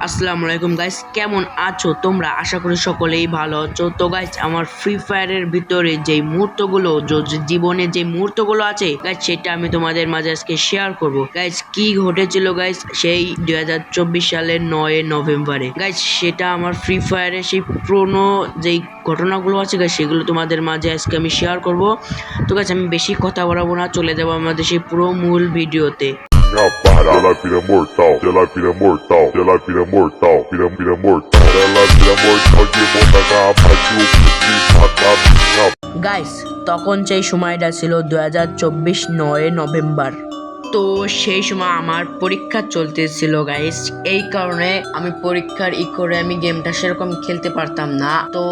আসসালামু আলাইকুম গাইস কেমন আছো তোমরা? আশা করি সকলেই ভালো আছো। তো গাইস আমার ফ্রি ফায়ারের ভিতরে যে মুহূর্তগুলো জীবনে যে মুহূর্তগুলো আছে গাইস সেটা আমি তোমাদের মাঝে আজকে শেয়ার করব। গাইস কি ঘটেছিল গাইস সেই দু হাজার চব্বিশ সালের নয় নভেম্বরে? গাইস সেটা আমার ফ্রি ফায়ারের সেই পুরনো যেই ঘটনাগুলো আছে গাইস সেগুলো তোমাদের মাঝে আজকে আমি শেয়ার করব। তো গাইস আমি বেশি কথা বলাবো না, চলে যাব আমাদের সেই পুরো মূল ভিডিওতে। Minha vara. ela vira mortal, ela vira mortal, ela vira mortal, vira, vira mortal, ela vira mortal de monta na parte o de faca guys তখন সেই সময়টা ছিল দু হাজার চব্বিশ নয় নভেম্বর তো সেই সময় আমার পরীক্ষা চলতেছিল গাইস এই কারণে আমি পরীক্ষার ই করে আমি গেমটা সেরকম খেলতে পারতাম না। তো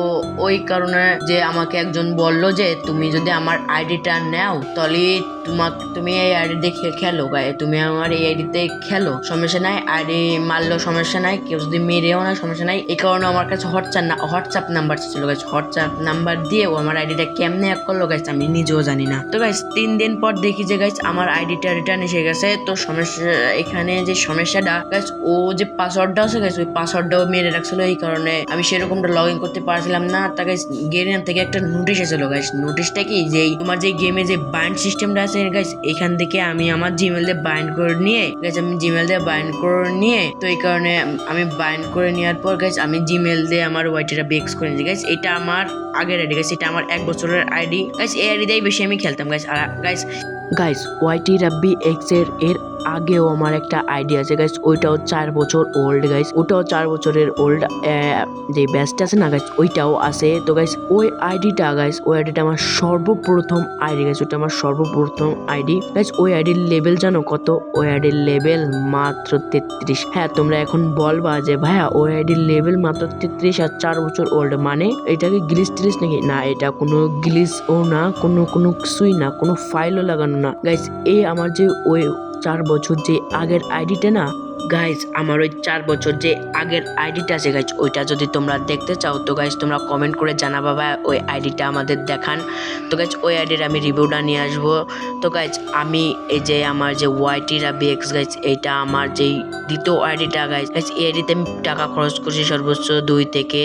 ওই কারণে যে আমাকে একজন বলল যে, তুমি যদি আমার আইডিটা নাও, তাহলে তোমার তুমি এই আইডি দেখে খেলো গাই তুমি আমার এই আইডিতে খেলো। সমস্যা নাই, আইডি মারলেও সমস্যা নাই, কেউ যদি মেরেও না সমস্যা নাই। এই কারণে আমার কাছে হোয়াটসঅ্যাপ না হোয়াটসঅ্যাপ নাম্বার ছিল গাইস হোয়াটসঅ্যাপ নাম্বার দিয়ে ও আমার আইডিটা কেমনে এক করল গাইস আমি নিজেও জানি না। তো গাইস তিন দিন পর দেখি যে গাইস আমার আইডিটা রিটার্ন এসে গেছে। তো সমস্যা এখানে যে সমস্যাটা গাইস ও যে পাসওয়ার্ডটা আছে গাইস ওই পাসওয়ার্ডটাও মেরে রাখছিল। এই কারণে আমি সেরকমটা লগ ইন করতে পারছিলাম না। তা গাইস গেম থেকে একটা নোটিশ এসেছিল গাইস নোটিশটা কি? যে তোমার যে গেমে যে বাইন্ড সিস্টেমটা আছে গাইস এখান থেকে আমি আমার জিমেল দিয়ে বাইন্ড করে নিয়ে গাইস আমি জিমেল দিয়ে বাইন্ড করে নিয়ে, তো এই কারণে আমি বাইন্ড করে নেওয়ার পর গাইস আমি জিমেল দিয়ে আমার ওয়াইটিটা বেক্স করে নিয়েছি। গাইস এটা আমার আগের আইডি গাইস এটা আমার এক বছরের আইডি গাইস এই আইডি দিয়েই বেশি আমি খেলতাম গাইস আর গাইস গাইস ওয়াইটি রাব্বি এক্সের এর আগেও আমার একটা আইডি আছে। গাইস ওইটাও চার বছর ওল্ড গাইস ওটাও চার বছরের ওল্ড যে ব্যাচটা আছে না গাইস ওইটাও আছে। তো গাইস ওই আইডিটা গাইস ওই আইডিটা আমার সর্বপ্রথম আইডি গাইস ওটা আমার সর্বপ্রথম আইডি গাইস ওই আইডির লেভেল জানো কত? ওই আইডির লেভেল মাত্র তেত্রিশ। হ্যাঁ তোমরা এখন বলবা যে, ভাইয়া, ওই আইডির লেভেল মাত্র তেত্রিশ আর চার বছর ওল্ড মানে এটাকে গ্লিস টিলিস নাকি? না, এটা কোনো গ্লিস ও না, কোনো কোনো কিছুই না, কোনো ফাইলও লাগানো না। গাইস এই আমার যে ওই চার বছর যে আগের আইডিটা না গাইস আমার ওই চার বছর যে আগের আইডিটা আছে গাইস ওইটা যদি তোমরা দেখতে চাও, তো গাইস তোমরা কমেন্ট করে জানাবা বা ওই আইডিটা আমাদের দেখান। তো গাইস ওই আইডির আমি রিভিউটা নিয়ে আসব। তো গাইস আমি এই যে আমার যে ওয়াইটি রাবি এক্স গাইস এইটা আমার যেই দ্বিতীয় আইডিটা গাইস গাইস এই আইডিতে আমি টাকা খরচ করছি সর্বোচ্চ দুই থেকে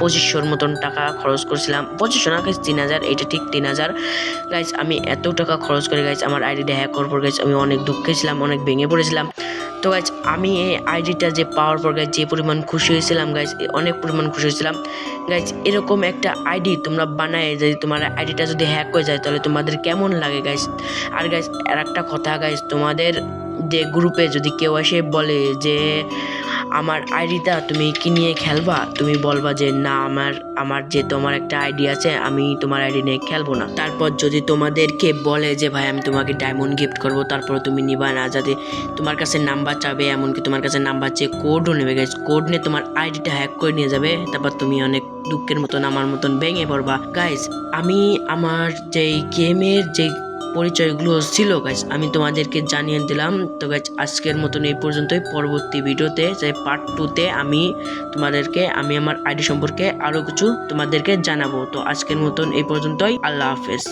পঁচিশশোর মতন টাকা খরচ করছিলাম। পঁচিশশো না গাইস তিন হাজার, এইটা ঠিক তিন হাজার। গাইস আমি এত টাকা খরচ করে গাইস আমার আইডিটা হ্যাক করার পর গাইস আমি অনেক দুঃখে ছিলাম, অনেক ভেঙে পড়েছিলাম। তো গাইজ আমি এই আইডিটা যে পাওয়ার পর গাইজ যে পরিমাণ খুশি হয়েছিলাম গাইজ অনেক পরিমাণ খুশি হয়েছিলাম। গাইজ এরকম একটা আইডি তোমরা বানায় যদি তোমার আইডিটা যদি হ্যাক হয়ে যায়, তাহলে তোমাদের কেমন লাগে গাইজ আর গাইজ আর একটা কথা গাইজ তোমাদের যে গ্রুপে যদি কেউ এসে বলে যে, আমার আইডিটা তুমি কি নিয়ে খেলবা? তুমি বলবা যে, না, আমার আমার যে তোমার একটা আইডি আছে, আমি তোমার আইডি নিয়ে খেলব না। তারপর যদি তোমাদেরকে বলে যে, ভাই, আমি তোমাকে ডায়মন্ড গিফট করব তারপর তুমি নিবা না, যাতে তোমার কাছে নাম্বার চাবে, এমনকি তোমার কাছে নাম্বার চেয়ে কোডও নেবে। গাইজ কোড নিয়ে তোমার আইডিটা হ্যাক করে নিয়ে যাবে, তারপর তুমি অনেক দুঃখের মতন, আমার মতন ভেঙে পড়বা। গাইজ আমি আমার যেই গেমের যে পরিচয়গুলো ছিল গাইজ আমি তোমাদেরকে জানিয়ে দিলাম। তো গাইজ আজকের মতন এই পর্যন্তই। পরবর্তী ভিডিওতে, যে পার্ট টুতে আমি তোমাদেরকে, আমি আমার আইডি সম্পর্কে আরও কিছু তোমাদেরকে জানাব। তো, আজকের মতন এই পর্যন্তই। আল্লাহ হাফেজ।